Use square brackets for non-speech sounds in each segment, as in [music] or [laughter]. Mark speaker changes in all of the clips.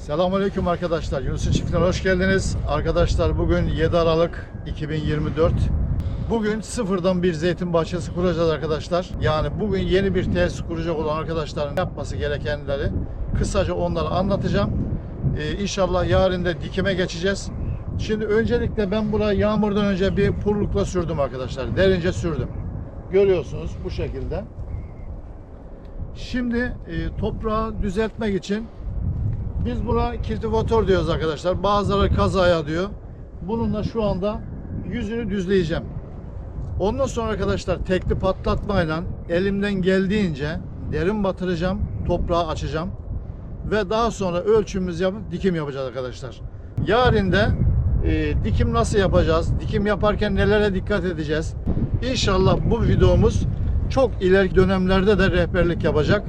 Speaker 1: Selamünaleyküm arkadaşlar. Yunus'un çiftliğine hoş geldiniz. Arkadaşlar bugün 7 Aralık 2024. Bugün sıfırdan bir zeytin bahçesi kuracağız arkadaşlar. Yani bugün yeni bir tesis kuracak olan arkadaşların yapması gerekenleri kısaca onları anlatacağım. Ee, inşallah yarın da dikime geçeceğiz. Şimdi öncelikle ben buraya yağmurdan önce bir purlukla sürdüm arkadaşlar. Derince sürdüm. Görüyorsunuz bu şekilde. Şimdi e, toprağı düzeltmek için biz buna kiltivatör diyoruz arkadaşlar. Bazıları kazaya diyor. Bununla şu anda yüzünü düzleyeceğim. Ondan sonra arkadaşlar tekli patlatmayla elimden geldiğince derin batıracağım. Toprağı açacağım. Ve daha sonra ölçümümüz yapıp dikim yapacağız arkadaşlar. Yarın da e, dikim nasıl yapacağız? Dikim yaparken nelere dikkat edeceğiz? İnşallah bu videomuz çok ileriki dönemlerde de rehberlik yapacak.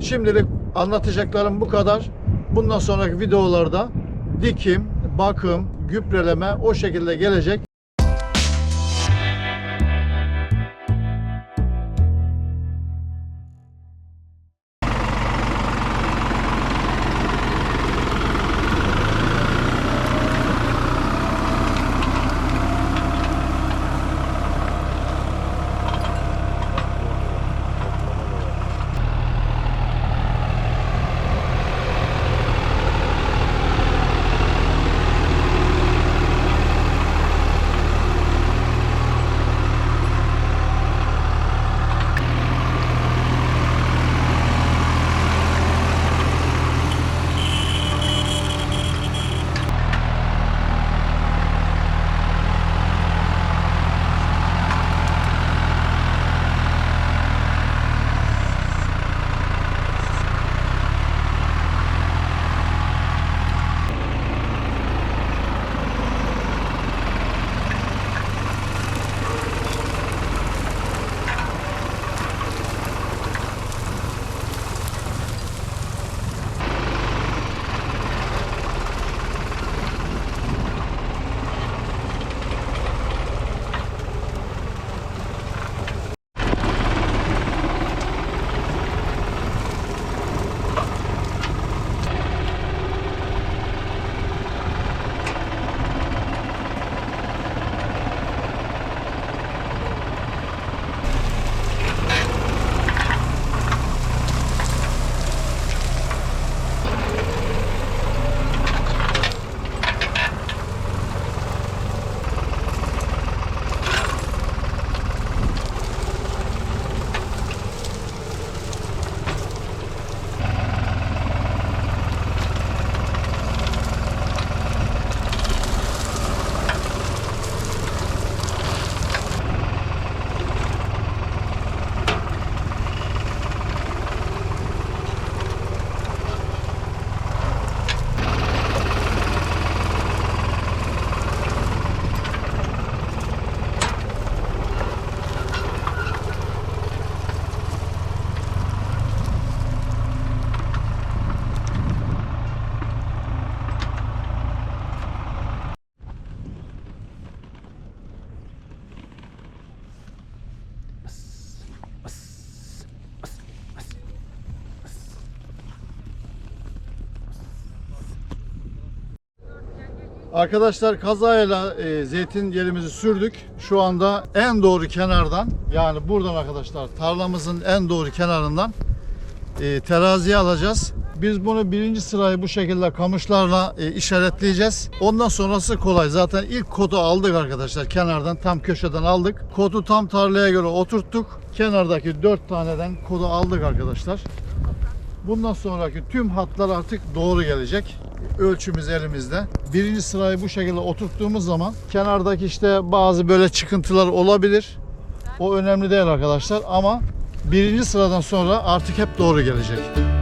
Speaker 1: Şimdilik anlatacaklarım bu kadar. Bundan sonraki videolarda dikim, bakım, gübreleme o şekilde gelecek. Arkadaşlar kazayla e, zeytin yerimizi sürdük. Şu anda en doğru kenardan yani buradan arkadaşlar tarlamızın en doğru kenarından e, teraziye alacağız. Biz bunu birinci sırayı bu şekilde kamışlarla e, işaretleyeceğiz. Ondan sonrası kolay. Zaten ilk kodu aldık arkadaşlar. Kenardan tam köşeden aldık. Kodu tam tarlaya göre oturttuk. Kenardaki dört taneden kodu aldık arkadaşlar. Bundan sonraki tüm hatlar artık doğru gelecek. Ölçümüz elimizde. Birinci sırayı bu şekilde oturttuğumuz zaman kenardaki işte bazı böyle çıkıntılar olabilir. O önemli değil arkadaşlar ama birinci sıradan sonra artık hep doğru gelecek.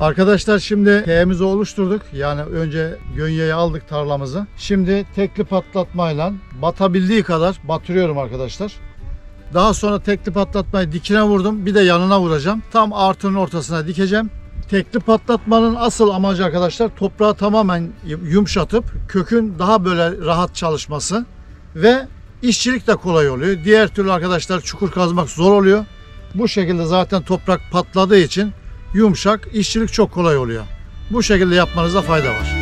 Speaker 1: Arkadaşlar şimdi T'mizi oluşturduk. Yani önce gönyeyi aldık tarlamızı. Şimdi tekli patlatmayla batabildiği kadar batırıyorum arkadaşlar. Daha sonra tekli patlatmayı dikine vurdum. Bir de yanına vuracağım. Tam artının ortasına dikeceğim. Tekli patlatmanın asıl amacı arkadaşlar toprağı tamamen yumuşatıp kökün daha böyle rahat çalışması ve işçilik de kolay oluyor. Diğer türlü arkadaşlar çukur kazmak zor oluyor. Bu şekilde zaten toprak patladığı için yumuşak, işçilik çok kolay oluyor. Bu şekilde yapmanızda fayda var.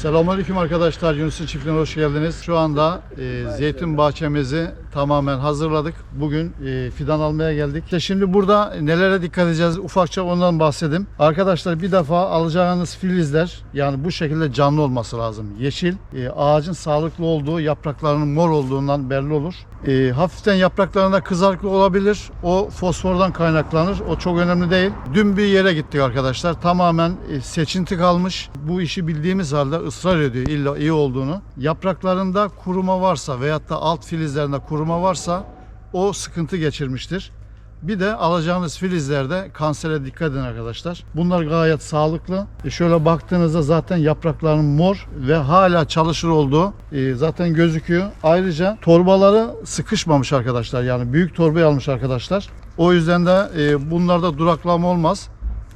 Speaker 1: Selamünaleyküm arkadaşlar. Yunus'un çiftliğine hoş geldiniz. Şu anda e, zeytin bahçemizi tamamen hazırladık. Bugün e, fidan almaya geldik. İşte şimdi burada nelere dikkat edeceğiz? Ufakça ondan bahsedeyim. Arkadaşlar bir defa alacağınız filizler yani bu şekilde canlı olması lazım. Yeşil, e, ağacın sağlıklı olduğu, yapraklarının mor olduğundan belli olur. E, hafiften yapraklarında kızarıklık olabilir. O fosfordan kaynaklanır. O çok önemli değil. Dün bir yere gittik arkadaşlar. Tamamen e, seçinti kalmış. Bu işi bildiğimiz halde ısrar ediyor illa iyi olduğunu. Yapraklarında kuruma varsa veyahut da alt filizlerinde kuruma varsa o sıkıntı geçirmiştir. Bir de alacağınız filizlerde kansere dikkat edin arkadaşlar. Bunlar gayet sağlıklı. E şöyle baktığınızda zaten yapraklarının mor ve hala çalışır olduğu e, zaten gözüküyor. Ayrıca torbaları sıkışmamış arkadaşlar. Yani büyük torbayı almış arkadaşlar. O yüzden de e, bunlarda duraklama olmaz.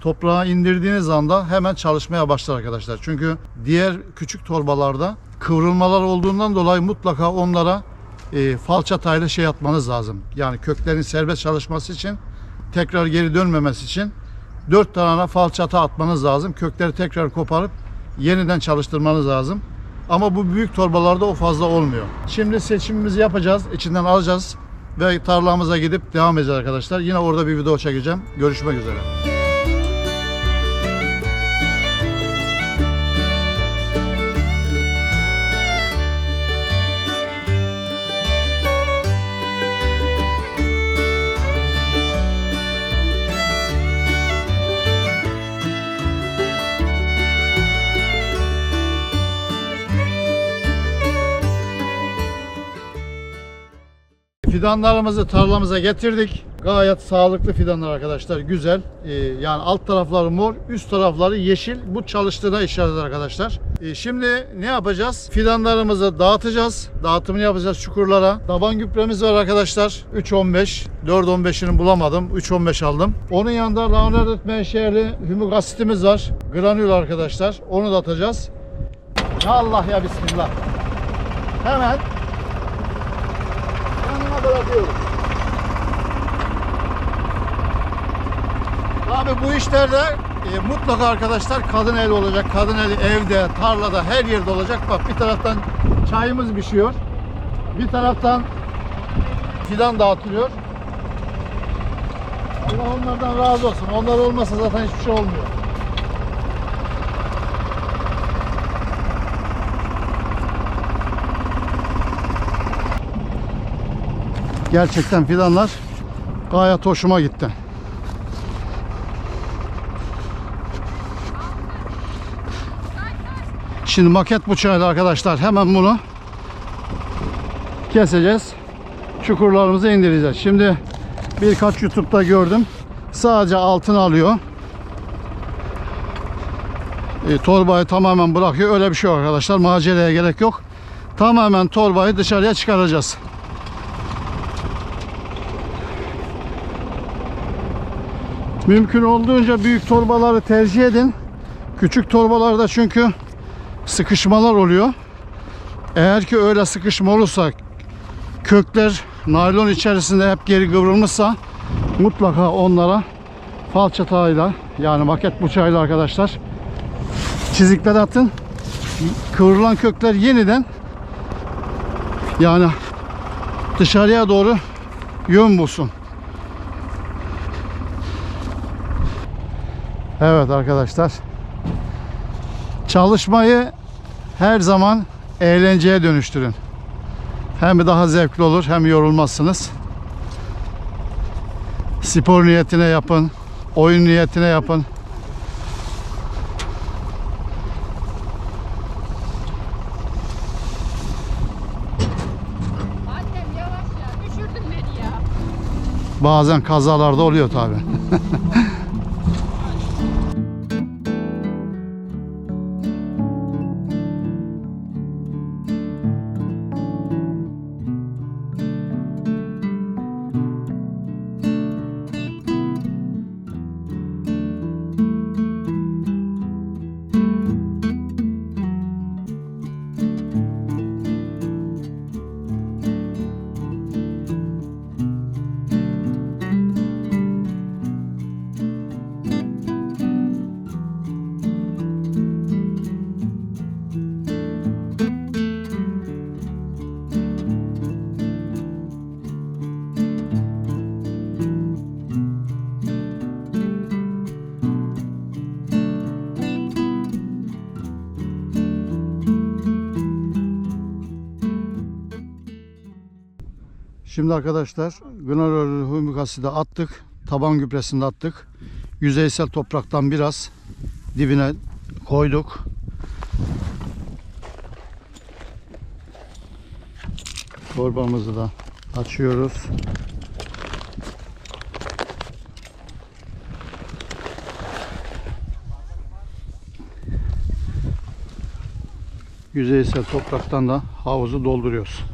Speaker 1: Toprağa indirdiğiniz anda hemen çalışmaya başlar arkadaşlar. Çünkü diğer küçük torbalarda kıvrılmalar olduğundan dolayı mutlaka onlara e, falçatayla şey atmanız lazım. Yani köklerin serbest çalışması için tekrar geri dönmemesi için 4 tane falçata atmanız lazım. Kökleri tekrar koparıp yeniden çalıştırmanız lazım. Ama bu büyük torbalarda o fazla olmuyor. Şimdi seçimimizi yapacağız. içinden alacağız ve tarlamıza gidip devam edeceğiz arkadaşlar. Yine orada bir video çekeceğim. Görüşmek üzere. Fidanlarımızı tarlamıza getirdik. Gayet sağlıklı fidanlar arkadaşlar. Güzel. Ee, yani alt tarafları mor, üst tarafları yeşil. Bu çalıştığına işaret arkadaşlar. Ee, şimdi ne yapacağız? Fidanlarımızı dağıtacağız. Dağıtımını yapacağız çukurlara. Taban gübremiz var arkadaşlar. 3.15. 4.15'ini bulamadım. 3.15 aldım. Onun yanında lanet menşeli hümik asitimiz var. Granül arkadaşlar. Onu da atacağız. Ya Allah ya Bismillah. Hemen bırakıyoruz. Abi bu işlerde e, mutlaka arkadaşlar kadın el olacak. Kadın eli evde, tarlada, her yerde olacak. Bak bir taraftan çayımız pişiyor. Bir taraftan fidan dağıtılıyor. Allah onlardan razı olsun. Onlar olmasa zaten hiçbir şey olmuyor. Gerçekten fidanlar gayet hoşuma gitti. Şimdi maket bıçağıyla arkadaşlar hemen bunu keseceğiz. Çukurlarımızı indireceğiz. Şimdi birkaç YouTube'da gördüm. Sadece altını alıyor. E, torbayı tamamen bırakıyor. Öyle bir şey yok arkadaşlar. Maceraya gerek yok. Tamamen torbayı dışarıya çıkaracağız. Mümkün olduğunca büyük torbaları tercih edin. Küçük torbalarda çünkü sıkışmalar oluyor. Eğer ki öyle sıkışma olursa kökler naylon içerisinde hep geri kıvrılmışsa mutlaka onlara falçatayla yani maket bıçağıyla arkadaşlar çizikler atın. Kıvrılan kökler yeniden yani dışarıya doğru yön bulsun. Evet arkadaşlar. Çalışmayı her zaman eğlenceye dönüştürün. Hem daha zevkli olur hem yorulmazsınız. Spor niyetine yapın. Oyun niyetine yapın. Bazen kazalarda oluyor tabi. [laughs] Şimdi arkadaşlar Gınarölü humus asidi attık. Taban gübresini attık. Yüzeysel topraktan biraz dibine koyduk. Torbamızı da açıyoruz. Yüzeysel topraktan da havuzu dolduruyoruz.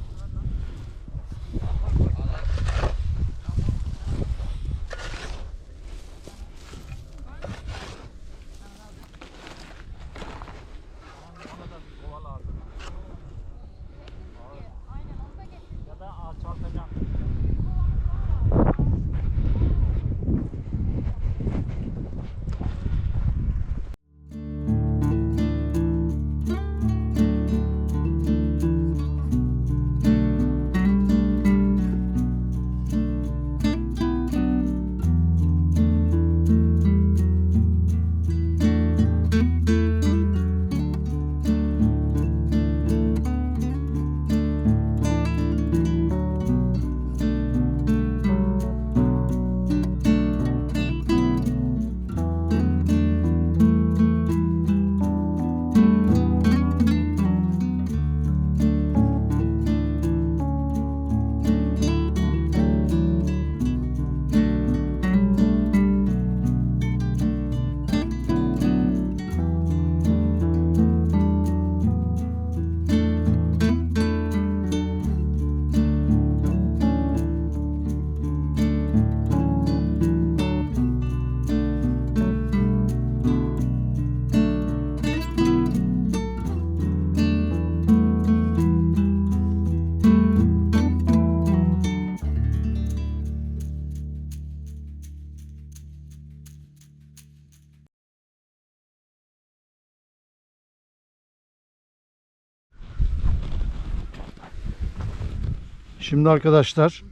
Speaker 1: Şimdi arkadaşlar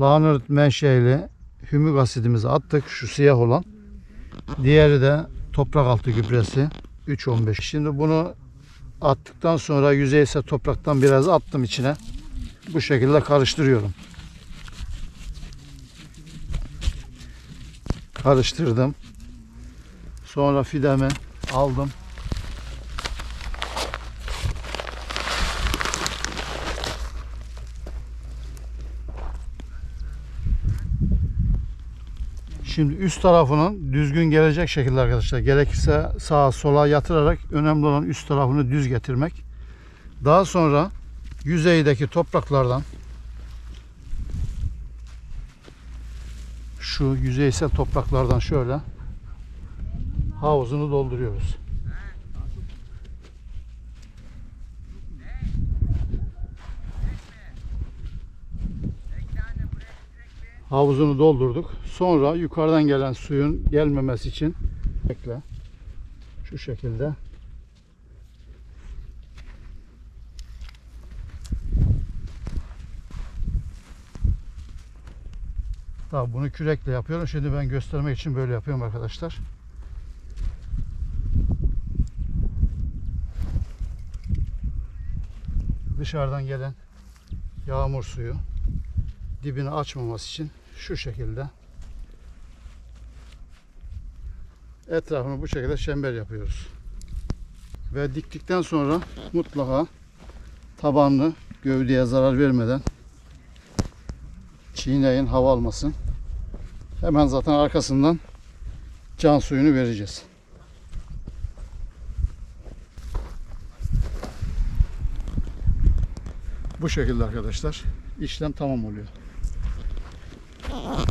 Speaker 1: lahana menşeili hümük asidimizi attık. Şu siyah olan. Diğeri de toprak altı gübresi 3.15. Şimdi bunu attıktan sonra yüzeysel topraktan biraz attım içine. Bu şekilde karıştırıyorum. Karıştırdım. Sonra fidemi aldım. Şimdi üst tarafının düzgün gelecek şekilde arkadaşlar. Gerekirse sağa sola yatırarak önemli olan üst tarafını düz getirmek. Daha sonra yüzeydeki topraklardan şu yüzeysel topraklardan şöyle havuzunu dolduruyoruz. Havuzunu doldurduk. Sonra yukarıdan gelen suyun gelmemesi için bekle. Şu şekilde Tabii bunu kürekle yapıyorum. Şimdi ben göstermek için böyle yapıyorum arkadaşlar. Dışarıdan gelen yağmur suyu dibini açmaması için şu şekilde etrafını bu şekilde çember yapıyoruz. Ve diktikten sonra mutlaka tabanlı gövdeye zarar vermeden çiğneyin hava almasın. Hemen zaten arkasından can suyunu vereceğiz. Bu şekilde arkadaşlar işlem tamam oluyor. Yeah.